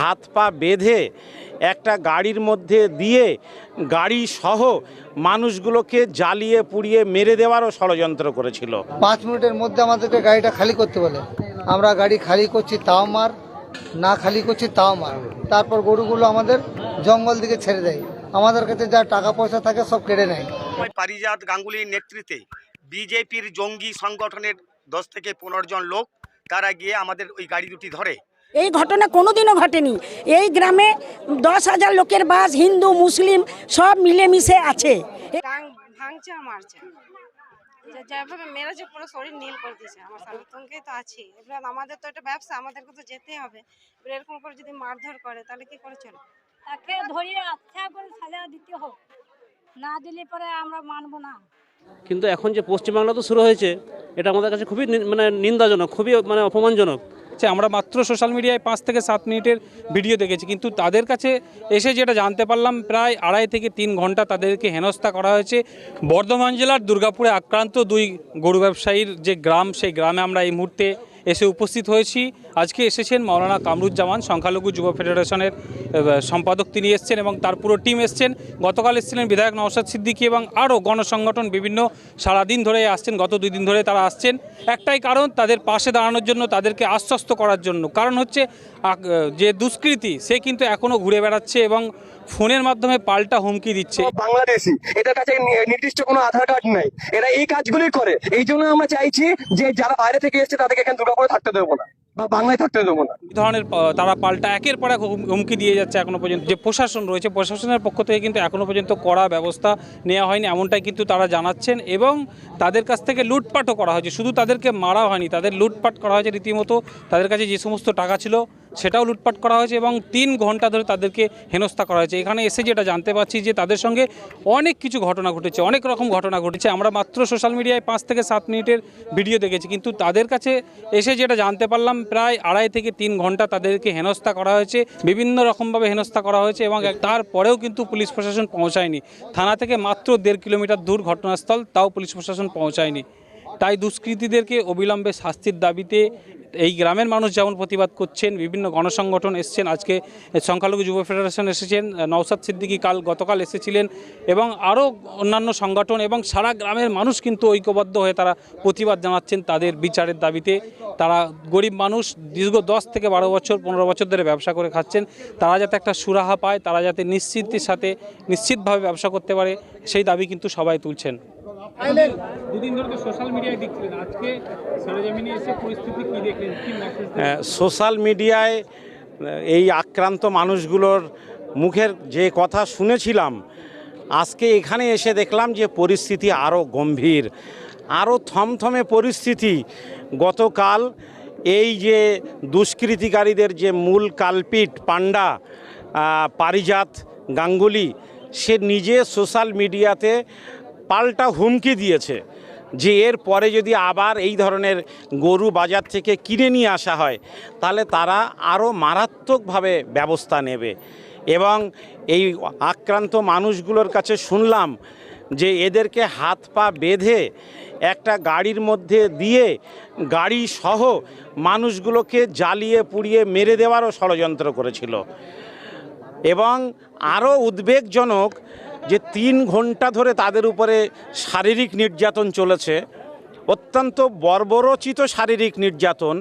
হাত পা বেঁধে একটা গাড়ির মধ্যে দিয়ে গাড়ি সহ মানুষগুলোকে জ্বালিয়ে পুড়িয়ে মেরে দেওয়ারও ষড়যন্ত্র করেছিল। পাঁচ মিনিটের মধ্যে আমাদেরকে গাড়িটা খালি করতে বলে। আমরা গাড়ি খালি করছি তাও মার না খালি করছি তাও মার। তারপর গরুগুলো আমাদের জঙ্গল দিকে ছেড়ে দেয়। আমাদের কাছে যা টাকা পয়সা থাকে সব কেড়ে নেয়। পারিজাত গাঙ্গুলির নেতৃত্বে বিজেপির জঙ্গি সংগঠনের দশ থেকে পনেরো জন লোক তারা গিয়ে আমাদের ওই গাড়ি দুটি ধরে। এই ঘটনা কোনোদিনও ঘটেনি। এই গ্রামে দশ হাজার লোকের বাস হিন্দু মুসলিম সব মিলেমিশে আছে। ভাঙছে মারছে যেভাবে মেরেছে পুরো শরীর নীল করে দিয়েছে। আমার তো আছে। এবার আমাদের তো এটা ব্যবসা আমাদেরকে তো যেতেই হবে। এবার এরকম করে যদি মারধর করে তাহলে কি করে চলে তাকে ধরিয়ে আচ্ছা করে সাজা দিতে হোক না দিলে পরে আমরা মানবো না। কিন্তু এখন যে পশ্চিমবাংলা তো শুরু হয়েছে এটা আমাদের কাছে খুবই মানে নিন্দাজনক খুবই মানে অপমানজনক। যে আমরা মাত্র সোশ্যাল মিডিয়ায় পাঁচ থেকে সাত মিনিটের ভিডিও দেখেছি। কিন্তু তাদের কাছে এসে যেটা জানতে পারলাম, প্রায় আড়াই থেকে তিন ঘণ্টা তাদেরকে হেনস্থা করা হয়েছে। বর্ধমান জেলার দুর্গাপুরে আক্রান্ত দুই গরু ব্যবসায়ীর যে গ্রাম, সেই গ্রামে আমরা এই মুহূর্তে এসে উপস্থিত হয়েছি। আজকে এসেছেন মাওলানা কামরুজ্জামান, সংখ্যালঘু যুব ফেডারেশনের সম্পাদক তিনি এসছেন এবং তার পুরো টিম এসছেন। গতকাল এসেছিলেন বিধায়ক নওশাদ সিদ্দিকী এবং আরও গণসংগঠন বিভিন্ন সারাদিন ধরে আসছেন, গত দুই দিন ধরে তারা আসছেন। একটাই কারণ, তাদের পাশে দাঁড়ানোর জন্য, তাদেরকে আশ্বস্ত করার জন্য। কারণ হচ্ছে যে দুষ্কৃতি, সে কিন্তু এখনও ঘুরে বেড়াচ্ছে এবং ফোনের মাধ্যমে পাল্টা হুমকি দিচ্ছে। বাংলাদেশি। এটার কাছে নির্দিষ্ট কোনো আধার কার্ড নাই। এরা এই কাজগুলি করে। এই জন্য আমরা চাইছি যে যারা বাইরে থেকে এসছে, তাদেরকে এখানে দুর্গাপুরে থাকতে দেবো না। বা বাংলায় থাকতে দেবো না। ধরনের তারা পাল্টা একের পর এক হুমকি দিয়ে যাচ্ছে এখনও পর্যন্ত। যে প্রশাসন রয়েছে, প্রশাসনের পক্ষ থেকে কিন্তু এখনও পর্যন্ত কড়া ব্যবস্থা নেওয়া হয়নি, এমনটাই কিন্তু তারা জানাচ্ছেন এবং তাদের কাছ থেকে লুটপাটও করা হয়েছে। শুধু তাদেরকে মারা হয়নি, তাদের লুটপাট করা হয়েছে রীতিমতো। তাদের কাছে যে সমস্ত টাকা ছিল, সেটাও লুটপাট করা হয়েছে এবং তিন ঘণ্টা ধরে তাদেরকে হেনস্থা করা হয়েছে। এখানে এসে যেটা জানতে পারছি যে তাদের সঙ্গে অনেক কিছু ঘটনা ঘটেছে, অনেক রকম ঘটনা ঘটেছে। আমরা মাত্র সোশ্যাল মিডিয়ায় পাঁচ থেকে সাত মিনিটের ভিডিও দেখেছি, কিন্তু তাদের কাছে এসে যেটা জানতে পারলাম প্রায় আড়াই থেকে তিন ঘণ্টা তাদেরকে হেনস্থা করা হয়েছে, বিভিন্ন রকমভাবে হেনস্থা করা হয়েছে এবং তারপরেও কিন্তু পুলিশ প্রশাসন পৌঁছায়নি। থানা থেকে মাত্র দেড় কিলোমিটার দূর ঘটনাস্থল, তাও পুলিশ প্রশাসন পৌঁছায়নি। তাই দুষ্কৃতীদেরকে অবিলম্বে শাস্তির দাবিতে এই গ্রামের মানুষ যেমন প্রতিবাদ করছেন, বিভিন্ন গণসংগঠন এসছেন, আজকে সংখ্যালঘু যুব ফেডারেশন এসেছেন নওসাদ সিদ্দিকী কাল গতকাল এসেছিলেন এবং আরও অন্যান্য সংগঠন এবং সারা গ্রামের মানুষ কিন্তু ঐক্যবদ্ধ হয়ে তারা প্রতিবাদ জানাচ্ছেন তাদের বিচারের দাবিতে। তারা গরিব মানুষ, দীর্ঘ দশ থেকে বারো বছর, পনেরো বছর ধরে ব্যবসা করে খাচ্ছেন। তারা যাতে একটা সুরাহা পায়, তারা যাতে নিশ্চিতের সাথে নিশ্চিতভাবে ব্যবসা করতে পারে, সেই দাবি কিন্তু সবাই তুলছেন। সোশ্যাল মিডিয়ায় দেখছিলেন। আজকে সরেজমিনে এসে পরিস্থিতি কি দেখলেন? কি মেসেজ সোশ্যাল মিডিয়ায় এই আক্রান্ত মানুষগুলোর মুখের যে কথা শুনেছিলাম আজকে এখানে এসে দেখলাম যে পরিস্থিতি আরও গম্ভীর আরও থমথমে পরিস্থিতি। গতকাল এই যে দুষ্কৃতিকারীদের যে মূল কালপিট পাণ্ডা পারিজাত গাঙ্গুলি সে নিজে সোশ্যাল মিডিয়াতে পাল্টা হুমকি দিয়েছে যে এর পরে যদি আবার এই ধরনের গরু বাজার থেকে কিনে নিয়ে আসা হয়, তাহলে তারা আরও মারাত্মকভাবে ব্যবস্থা নেবে। এবং এই আক্রান্ত মানুষগুলোর কাছে শুনলাম যে এদেরকে হাত পা বেঁধে একটা গাড়ির মধ্যে দিয়ে গাড়ি সহ মানুষগুলোকে জ্বালিয়ে পুড়িয়ে মেরে দেওয়ারও ষড়যন্ত্র করেছিল। এবং আরও উদ্বেগজনক যে তিন ঘণ্টা ধরে তাদের উপরে শারীরিক নির্যাতন চলেছে, অত্যন্ত বর্বরচিত শারীরিক নির্যাতন,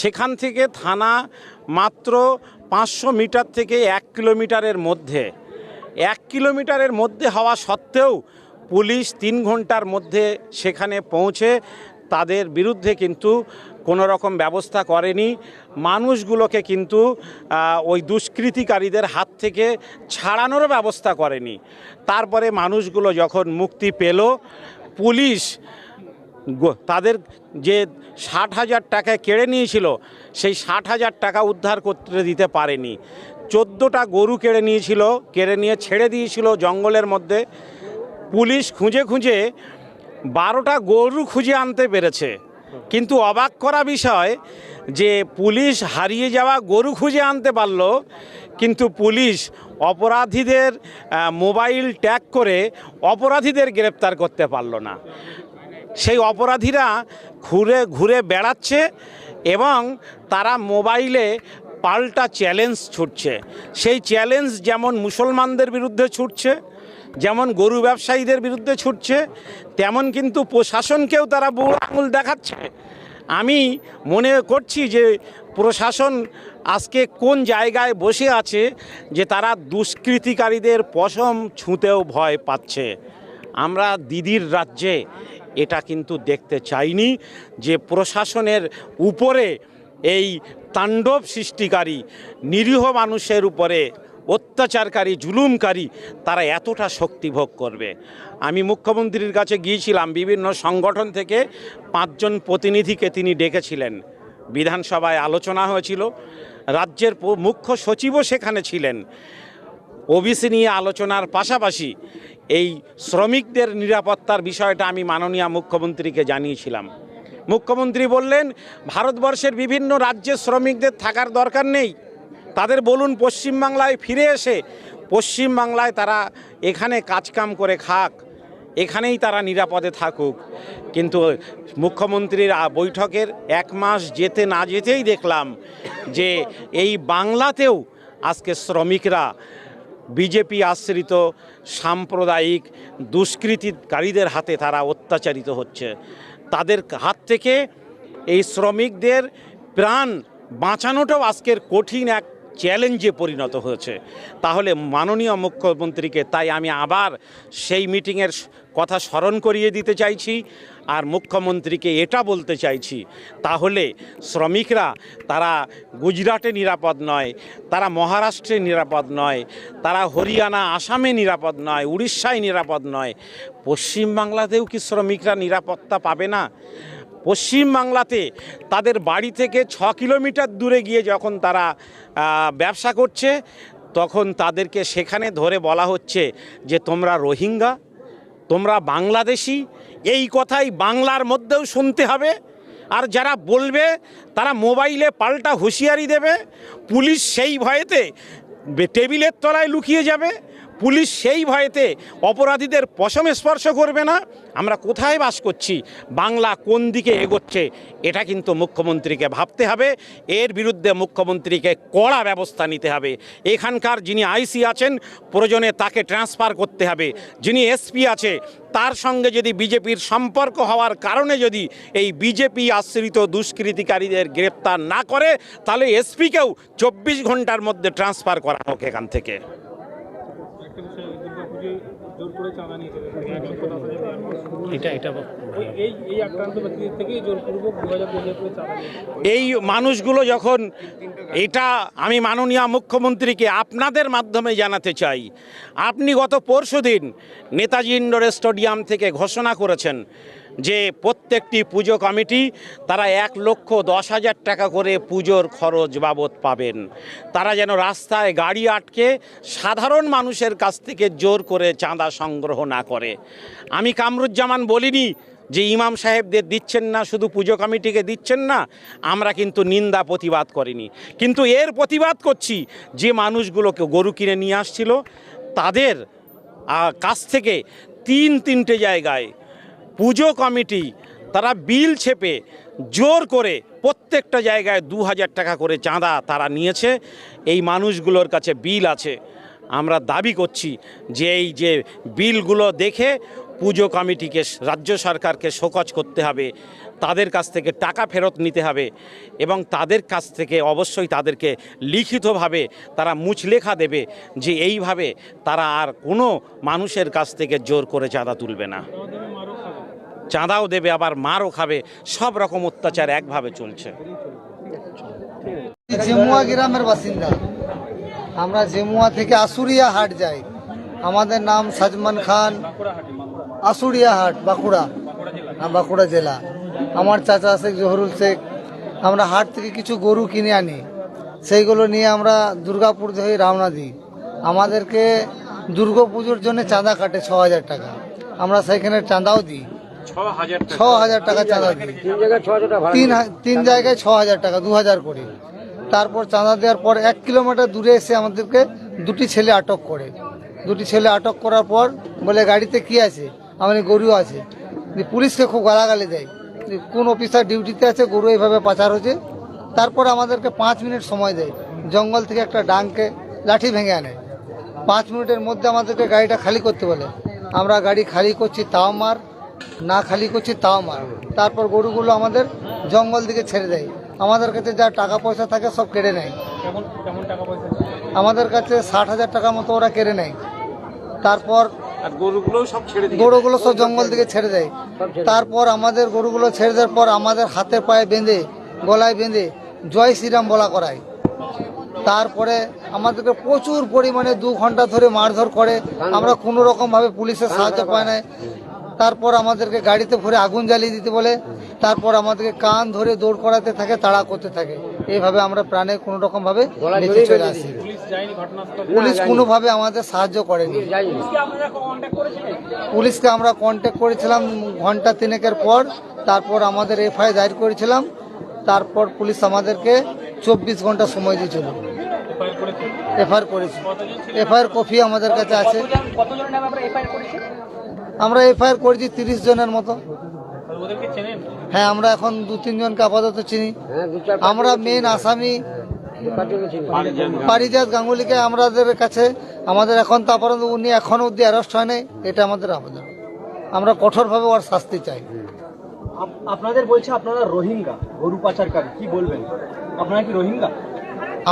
সেখান থেকে থানা মাত্র পাঁচশো মিটার থেকে এক কিলোমিটারের মধ্যে, এক কিলোমিটারের মধ্যে হওয়া সত্ত্বেও পুলিশ তিন ঘণ্টার মধ্যে সেখানে পৌঁছে তাদের বিরুদ্ধে কিন্তু কোনো রকম ব্যবস্থা করেনি। মানুষগুলোকে কিন্তু ওই দুষ্কৃতিকারীদের হাত থেকে ছাড়ানোর ব্যবস্থা করেনি। তারপরে মানুষগুলো যখন মুক্তি পেল, পুলিশ তাদের যে ষাট হাজার টাকা কেড়ে নিয়েছিল, সেই ষাট হাজার টাকা উদ্ধার করতে দিতে পারেনি। চোদ্দোটা গরু কেড়ে নিয়েছিল, কেড়ে নিয়ে ছেড়ে দিয়েছিল জঙ্গলের মধ্যে। পুলিশ খুঁজে খুঁজে বারোটা গরু খুঁজে আনতে পেরেছে। কিন্তু অবাক করা বিষয় যে পুলিশ হারিয়ে যাওয়া গরু খুঁজে আনতে পারল, কিন্তু পুলিশ অপরাধীদের মোবাইল ট্যাগ করে অপরাধীদের গ্রেপ্তার করতে পারল না। সেই অপরাধীরা ঘুরে ঘুরে বেড়াচ্ছে এবং তারা মোবাইলে পাল্টা চ্যালেঞ্জ ছুটছে। সেই চ্যালেঞ্জ যেমন মুসলমানদের বিরুদ্ধে ছুটছে যেমন গরু ব্যবসায়ীদের বিরুদ্ধে ছুটছে, তেমন কিন্তু প্রশাসনকেও তারা বুড়ো আঙুল দেখাচ্ছে। আমি মনে করছি যে প্রশাসন আজকে কোন জায়গায় বসে আছে যে তারা দুষ্কৃতিকারীদের পশম ছুঁতেও ভয় পাচ্ছে। আমরা দিদির রাজ্যে এটা কিন্তু দেখতে চাইনি যে প্রশাসনের উপরে এই তাণ্ডব সৃষ্টিকারী নিরীহ মানুষের উপরে অত্যাচারকারী, জুলুমকারী, তারা এতটা শক্তি ভোগ করবে। আমি মুখ্যমন্ত্রীর কাছে গিয়েছিলাম, বিভিন্ন সংগঠন থেকে পাঁচজন প্রতিনিধিকে তিনি ডেকেছিলেন। বিধানসভায় আলোচনা হয়েছিল, রাজ্যের মুখ্য সচিবও সেখানে ছিলেন। ওবিসি নিয়ে আলোচনার পাশাপাশি এই শ্রমিকদের নিরাপত্তার বিষয়টা আমি মাননীয় মুখ্যমন্ত্রীকে জানিয়েছিলাম। মুখ্যমন্ত্রী বললেন, ভারতবর্ষের বিভিন্ন রাজ্যের শ্রমিকদের থাকার দরকার নেই। তাদের বলুন, পশ্চিমবাংলায় ফিরে এসে, পশ্চিমবাংলায় তারা এখানে কাজকাম করে খাক, এখানেই তারা নিরাপদে থাকুক। কিন্তু মুখ্যমন্ত্রীর বৈঠকের এক মাস যেতে না যেতেই দেখলাম যে এই বাংলাতেও আজকে শ্রমিকরা, বিজেপি আশ্রিত সাম্প্রদায়িক দুষ্কৃতিকারীদের হাতে তারা অত্যাচারিত হচ্ছে। তাদের হাত থেকে এই শ্রমিকদের প্রাণ বাঁচানোটাও আজকের কঠিন এক চ্যালেঞ্জে পরিণত হয়েছে। তাহলে মাননীয় মুখ্যমন্ত্রীকে তাই আমি আবার সেই মিটিংয়ের কথা স্মরণ করিয়ে দিতে চাইছি আর মুখ্যমন্ত্রীকে এটা বলতে চাইছি, তাহলে শ্রমিকরা তারা গুজরাটে নিরাপদ নয়, তারা মহারাষ্ট্রে নিরাপদ নয়, তারা হরিয়ানা, আসামে নিরাপদ নয়, উড়িষ্যায় নিরাপদ নয়, পশ্চিমবাংলাতেও কি শ্রমিকরা নিরাপত্তা পাবে না? পশ্চিমবাংলাতে তাদের বাড়ি থেকে ছ কিলোমিটার দূরে গিয়ে যখন তারা ব্যবসা করছে, তখন তাদেরকে সেখানে ধরে বলা হচ্ছে যে, তোমরা রোহিঙ্গা, তোমরা বাংলাদেশি, এই কথাই বাংলার মধ্যেও শুনতে হবে। আর যারা বলবে, তারা মোবাইলে পাল্টা হুঁশিয়ারি দেবে, পুলিশ সেই ভয়েতে টেবিলের তলায় লুকিয়ে যাবে। পুলিশ সেই ভয়েতে অপরাধীদের পশমে স্পর্শ করবে না। আমরা কোথায় বাস করছি? বাংলা কোন দিকে এগোচ্ছে? এটা কিন্তু মুখ্যমন্ত্রীকে ভাবতে হবে। এর বিরুদ্ধে মুখ্যমন্ত্রীকে কড়া ব্যবস্থা নিতে হবে। এখানকার যিনি আইসি আছেন, প্রয়োজনে তাকে ট্রান্সফার করতে হবে। যিনি এসপি আছে, তার সঙ্গে যদি বিজেপির সম্পর্ক হওয়ার কারণে যদি এই বিজেপি আশ্রিত দুষ্কৃতিকারীদের গ্রেপ্তার না করে, তাহলে এসপিকেও চব্বিশ ঘণ্টার মধ্যে ট্রান্সফার করা হোক এখান থেকে। এটা এটা এই এই আক্রান্ত ব্যক্তিদের থেকেই জোরপূর্বক দু হাজার করে চাঁদা নিয়েছে এই মানুষগুলো যখন এটা আমি মাননীয় মুখ্যমন্ত্রীকে আপনাদের মাধ্যমে জানাতে চাই আপনি গত পরশু দিন নেতাজি ইন্ডোর স্টেডিয়াম থেকে ঘোষণা করেছেন যে প্রত্যেকটি পুজো কমিটি, তারা এক লক্ষ দশ হাজার টাকা করে পুজোর খরচ বাবদ পাবেন। তারা যেন রাস্তায় গাড়ি আটকে সাধারণ মানুষের কাছ থেকে জোর করে চাঁদা সংগ্রহ না করে। আমি কামরুজ্জামান বলিনি যে ইমাম সাহেবদের দিচ্ছেন না, শুধু পুজো কমিটিকে দিচ্ছেন না, আমরা কিন্তু নিন্দা প্রতিবাদ করিনি। কিন্তু এর প্রতিবাদ করছি যে মানুষগুলোকে গরু কিনে নিয়ে আসছিল, তাদের কাছ থেকে তিন তিনটে জায়গায় পুজো কমিটি তারা বিল ছেপে জোর করে প্রত্যেকটা জায়গায় দু হাজার টাকা করে চাঁদা তারা নিয়েছে। এই মানুষগুলোর কাছে বিল আছে। আমরা দাবি করছি যে এই যে বিলগুলো দেখে পুজো কমিটিকে, রাজ্য সরকারকে শোকজ করতে হবে। তাদের কাছ থেকে টাকা ফেরত নিতে হবে এবং তাদের কাছ থেকে অবশ্যই তাদেরকে লিখিতভাবে তারা মুচলেখা দেবে যে এইভাবে তারা আর কোনো মানুষের কাছ থেকে জোর করে চাঁদা তুলবে না। চাঁদাও দেবে আবার মারও খাবে সব রকম অত্যাচার একভাবে চলছে। জেমুয়া গ্রামের বাসিন্দা। আমরা জেমুয়া থেকে আসুরিয়া হাট যাই। আমাদের নাম সাজমান খান। আসুরিয়া হাট বাঁকুড়া। হ্যাঁ, বাঁকুড়া জেলা। আমার চাচা শেখ জহরুল শেখ। আমরা হাট থেকে কিছু গরু কিনে আনি। সেইগুলো নিয়ে আমরা দুর্গাপুর হয়ে রওনা দিই। আমাদেরকে দুর্গা পুজোর জন্য চাঁদা কাটে ছ হাজার টাকা। আমরা সেইখানে চাঁদাও দিই। ছ হাজার টাকা চাঁদা দিই তিন হা- তিন জায়গায় ছ হাজার টাকা দু হাজার করে। তারপর চাঁদা দেওয়ার পর এক কিলোমিটার দূরে এসে আমাদেরকে দুটি ছেলে আটক করে। দুটি ছেলে আটক করার পর বলে গাড়িতে কি আছে? আমাদের গরু আছে। যে পুলিশকে খুব গালাগালি দেয়। যে কোন অফিসার ডিউটিতে আছে গরু এইভাবে পাচার হচ্ছে। তারপর আমাদেরকে পাঁচ মিনিট সময় দেয়। জঙ্গল থেকে একটা ডাংকে লাঠি ভেঙে আনে। পাঁচ মিনিটের মধ্যে আমাদেরকে গাড়িটা খালি করতে বলে। আমরা গাড়ি খালি করছি তাও মার না খালি করছি তাও মার। তারপর গরুগুলো আমাদের জঙ্গল দিকে ছেড়ে দেয়। আমাদের কাছে যা টাকা পয়সা থাকে সব কেড়ে নেয়। আমাদের কাছে ষাট হাজার টাকা মতো ওরা কেড়ে নেয়। তারপর গরুগুলো সব ছেড়ে গরুগুলো সব জঙ্গল দিকে ছেড়ে দেয়। তারপর আমাদের গরুগুলো ছেড়ে দেওয়ার পর আমাদের হাতে পায়ে বেঁধে গলায় বেঁধে জয় শ্রীরাম বলা করায়। তারপরে আমাদেরকে প্রচুর পরিমাণে দু ঘণ্টা ধরে মারধর করে। আমরা কোনো রকমভাবে পুলিশের সাহায্য পাই না। তারপর আমাদেরকে গাড়িতে ভরে আগুন জ্বালিয়ে দিতে বলে তারপর আমাদেরকে কান ধরে দৌড় করাতে থাকে তাড়া করতে থাকে। এইভাবে আমরা প্রাণে কোনো রকমভাবে বেঁচে চলে আসি। পুলিশ যায়নি ঘটনাস্থলে পুলিশ কোনোভাবে আমাদের সাহায্য করেনি। পুলিশকে আমরা কন্ট্যাক্ট করেছিলাম? ঘণ্টা তিনেকের পর তারপর আমাদের এফআই দায়ের করেছিলাম তারপর পুলিশ আমাদেরকে চব্বিশ ঘণ্টা সময় দিয়েছিল। এফআইআর করেছেন করেছি এফআইআর কপি আমাদের কাছে আছে। আমরা এফআইআর করেছি তিরিশ জনের মতো। আর ওদেরকে চেনেন? হ্যাঁ আমরা এখন দু তিনজনকে আপাতত চিনি। আমরা মেন আসামি। পারিজাত গাঙ্গুলিকে আমাদের কাছে আমাদের এখন তো উনি এখনও অব্দি অ্যারেস্ট হয় নাই এটা আমাদের আবেদন। আমরা কঠোরভাবে ওর শাস্তি চাই। আপনাদের বলছে আপনারা রোহিঙ্গা গরু পাচারকারী কি বলবেন? আপনারা কি রোহিঙ্গা?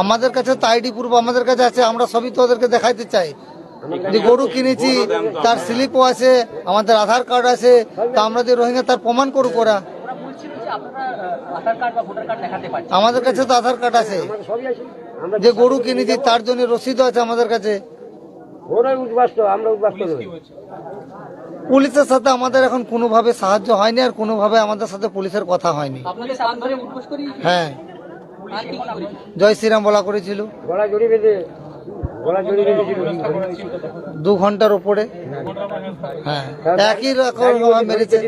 আমাদের কাছে তো আইডি প্রুফ আমাদের কাছে আছে আমরা সবই তো ওদেরকে দেখাইতে চাই। যে গরু কিনেছি তার স্লিপও আছে আমাদের আধার কার্ড আছে তা আমরা যে রোহিঙ্গা তার প্রমাণ করুক ওরা। আমাদের কাছে তো আধার কার্ড আছে। যে গরু কিনেছি তার জন্য রসিদও আছে আমাদের কাছে। পুলিশের সাথে আমাদের এখন কোনোভাবে সাহায্য হয়নি আর কোনোভাবে আমাদের সাথে পুলিশের কথা হয়নি। হ্যাঁ। জয় শ্রীরাম বলা করেছিল। দু ঘণ্টার উপরে। হ্যাঁ একই রকম মেরেছে।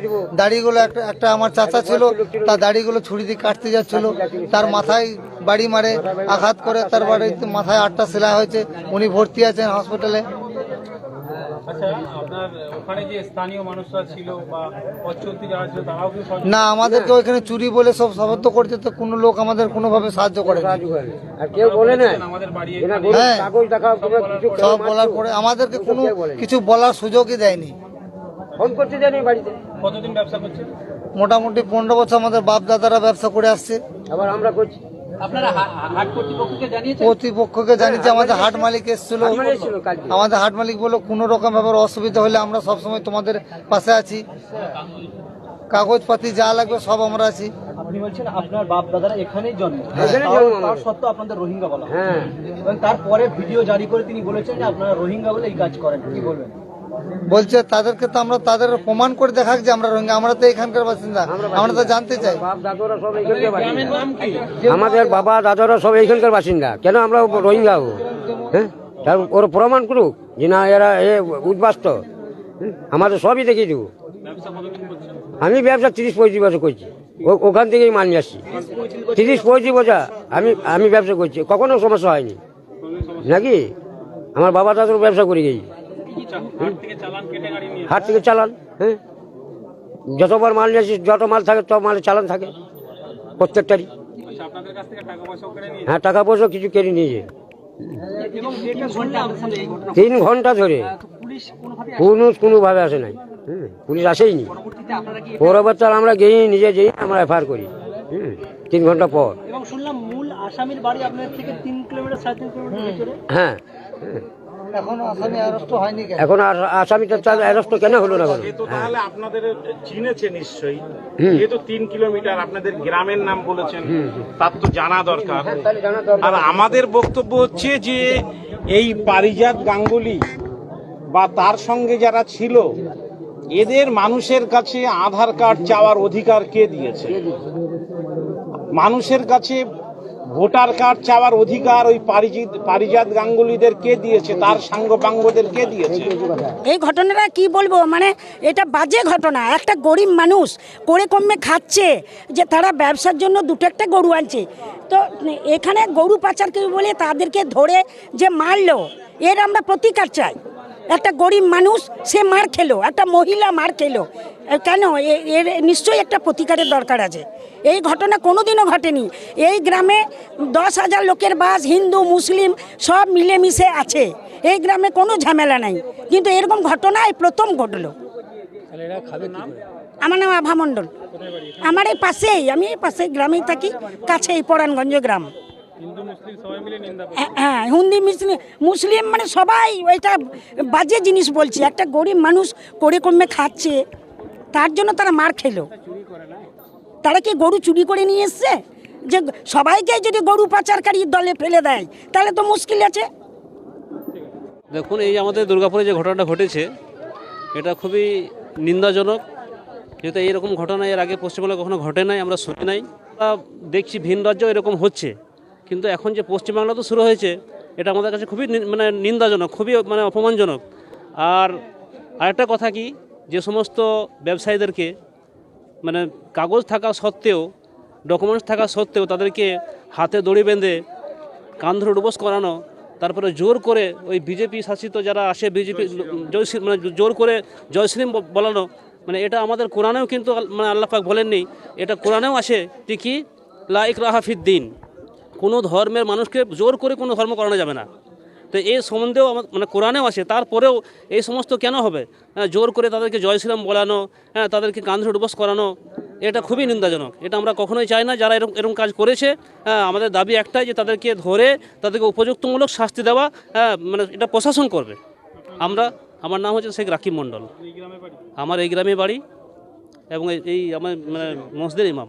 দাড়িগুলো একটা একটা আমার চাচা ছিল তার দাড়িগুলো ছুরি দিয়ে কাটতে যাচ্ছিল। তার মাথায় বাড়ি মারে আঘাত করে তার বাড়িতে মাথায় আটটা সেলাই হয়েছে। উনি ভর্তি আছেন হসপিটালে আচ্ছা আপনার ওখানে যে স্থানীয় মানুষরা ছিল বা পশ্চর্তী যারা ছিল তারাও কি সহযোগিতা না আমাদেরকে ওইখানে চুরি বলে সব শব্দ করছে তো কোনো লোক আমাদের কোনোভাবে সাহায্য করে? আমাদের বাড়ি হ্যাঁ। সব বলার পরে। আমাদেরকে কোনো কিছু বলার সুযোগই দেয়নি। কতদিন ব্যবসা করছেন? মোটামুটি পনেরো বছর আমাদের বাপ দাদারা ব্যবসা করে আসছে। হাট কর্তৃপক্ষকে জানিয়েছেন কর্তৃপক্ষকে জানিয়েছি আমাদের হাট মালিক এসেছিল। আমাদের হাট মালিক বলল কোনো রকম ব্যাপার অসুবিধা হলে আমরা সবসময় তোমাদের পাশে আছি। কাগজপাতি যা লাগবে সব আমরা আছি। আপনি বলছেন আপনার বাপ দাদারা এখানেই জন্ম। হ্যাঁ। তার সত্ত্বেও আপনাদের রোহিঙ্গা বলা হয়। এবং তারপরে ভিডিও জারি করে তিনি বলেছেন যে আপনারা রোহিঙ্গা বলে এই কাজ করেন। কি বলবেন? বলছে তাদেরকে তো আমরা তাদের প্রমাণ করে দেখাক যে আমরা রোহিঙ্গা। আমরা তো এখানকার বাসিন্দা। আমরা তো জানতে চাই। আমাদের বাবা দাদারা সব এইখানকার বাসিন্দা। কেন আমরা রোহিঙ্গা হব হ্যাঁ? তার ওর প্রমাণ করুক যে না এরা এ উদ্বাস্ত। হুম, আমাদের সবই দেখিয়ে দেবো। আমি ব্যবসা তিরিশ পঁয়ত্রিশ বছর করছি। ও- ওখান থেকেই মাল নিয়ে আসছি। তিরিশ পঁয়ত্রিশ বছর আমি আমি ব্যবসা করছি। কখনো সমস্যা হয়নি। নাকি? আমার বাবা দাদার ব্যবসা করে গেছি। হাট থেকে চালান নিয়ে হ্যাঁ? যতবার মাল নিয়ে আসি যত মাল থাকে তত মালের চালান থাকে প্রত্যেকটারই। আচ্ছা নিয়ে হ্যাঁ টাকা পয়সা কিছু কেড়ে নিয়েছে। এবং তিন ঘণ্টা ধরে পুলিশ কোনোভাবে আসে নাই। হুম, পুলিশ আসেইনি। পরবর্তী আমরা গেই নিজে যেই আমরা এফআইআর করি। তিন ঘণ্টা পর। শুনলাম মূল আসামির বাড়ি আপনার থেকে তিন কিলোমিটার সাড়ে তিন কিলোমিটার ভিতরে। হ্যাঁ। এখনও আসামি অ্যারেস্ট হয়নি কেন? এখন আর আসামিটা তার অ্যারেস্ট কেন হলো না কেন তো তাহলে আপনাদের চিনেছে নিশ্চয়ই। যেহেতু তিন কিলোমিটার আপনাদের গ্রামের নাম বলেছেন তার তো জানা দরকার। তাহলে জানা দরকার। আর আমাদের বক্তব্য হচ্ছে যে এই পারিজাত গাঙ্গুলি বা তার সঙ্গে যারা ছিল এদের মানুষের কাছে আধার কার্ড চাওয়ার অধিকার কে দিয়েছে? মানুষের কাছে ভোটার কার্ড চাওয়ার অধিকার ওই পারিজিত পারিজাত গাঙ্গুলিদের কে দিয়েছে? তার সাঙ্গপাঙ্গদের কে দিয়েছে? এই ঘটনাটা কি বলব? মানে এটা বাজে ঘটনা। একটা গরিব মানুষ করে কমে খাচ্ছে যে তারা ব্যবসার জন্য দুটো একটা গরু আনছে। তো এখানে গরু পাচার কেউ বলে তাদেরকে ধরে যে মারলো, এর আমরা প্রতিকার চাই। একটা গরিব মানুষ সে মার খেলো একটা মহিলা মার খেলো। কেন? এ- এর নিশ্চয়ই একটা প্রতিকারের দরকার আছে। এই ঘটনা কোনোদিনও ঘটেনি। এই গ্রামে দশ হাজার লোকের বাস হিন্দু মুসলিম সব মিলেমিশে আছে। এই গ্রামে কোনো ঝামেলা নাই। কিন্তু এরকম ঘটনা এই প্রথম ঘটলো। আমার নাম আভা মণ্ডল। আমার এই পাশেই আমি এই পাশে গ্রামেই থাকি কাছেই পরাণগঞ্জ গ্রাম। হ্যাঁ, হ্যাঁ হিন্দি মুসলিম মুসলিম মানে সবাই ওইটা বাজে জিনিস বলছি। একটা গরিব মানুষ করে কমে খাচ্ছে তার জন্য তারা মার খেলো। তারা কি গরু চুরি করে নিয়ে এসছে? যে সবাইকে যদি গরু পাচারকারীর দলে ফেলে দেয় তাহলে তো মুশকিল আছে। দেখুন এই আমাদের দুর্গাপুরে যে ঘটনাটা ঘটেছে এটা খুবই নিন্দাজনক। যেহেতু এইরকম ঘটনা এর আগে পশ্চিমবঙ্গে কখনো ঘটে নাই আমরা শুনি নাই। আমরা দেখছি ভিন রাজ্য এরকম হচ্ছে। কিন্তু এখন যে পশ্চিমবাংলা তো শুরু হয়েছে এটা আমাদের কাছে খুবই মানে নিন্দাজনক খুবই মানে অপমানজনক। আর আরেকটা কথা কি যে সমস্ত ব্যবসায়ীদেরকে মানে কাগজ থাকা সত্ত্বেও ডকুমেন্টস থাকা সত্ত্বেও তাদেরকে হাতে দড়ি বেঁধে কান ধরে ডুবস করানো তারপরে জোর করে ওই বিজেপি শাসিত যারা আসে বিজেপি জয় মানে জোর করে জয়শ্রীম বলানো মানে এটা আমাদের কোরআনেও কিন্তু মানে আল্লাহ পাক বলেননি এটা কোরআনেও আসে যে কি? লাইক রাহাফিদ্দিন। কোনো ধর্মের মানুষকে জোর করে কোনো ধর্ম করানো যাবে না। তো এই সম্বন্ধেও আমার মানে কোরআনেও আছে তারপরেও এই সমস্ত কেন হবে? হ্যাঁ, জোর করে তাদেরকে জয় শ্রীরাম বলানো হ্যাঁ তাদেরকে কান্ধ্র ডুবস করানো এটা খুবই নিন্দাজনক। এটা আমরা কখনোই চাই না যারা এরকম এরকম কাজ করেছে হ্যাঁ আমাদের দাবি একটাই যে তাদেরকে ধরে তাদেরকে উপযুক্তমূলক শাস্তি দেওয়া হ্যাঁ মানে এটা প্রশাসন করবে। আমরা আমার নাম হচ্ছে শেখ রাকিব মণ্ডল। আমার এই গ্রামে বাড়ি এবং এই- এই আমার মানে মসজিদের ইমাম।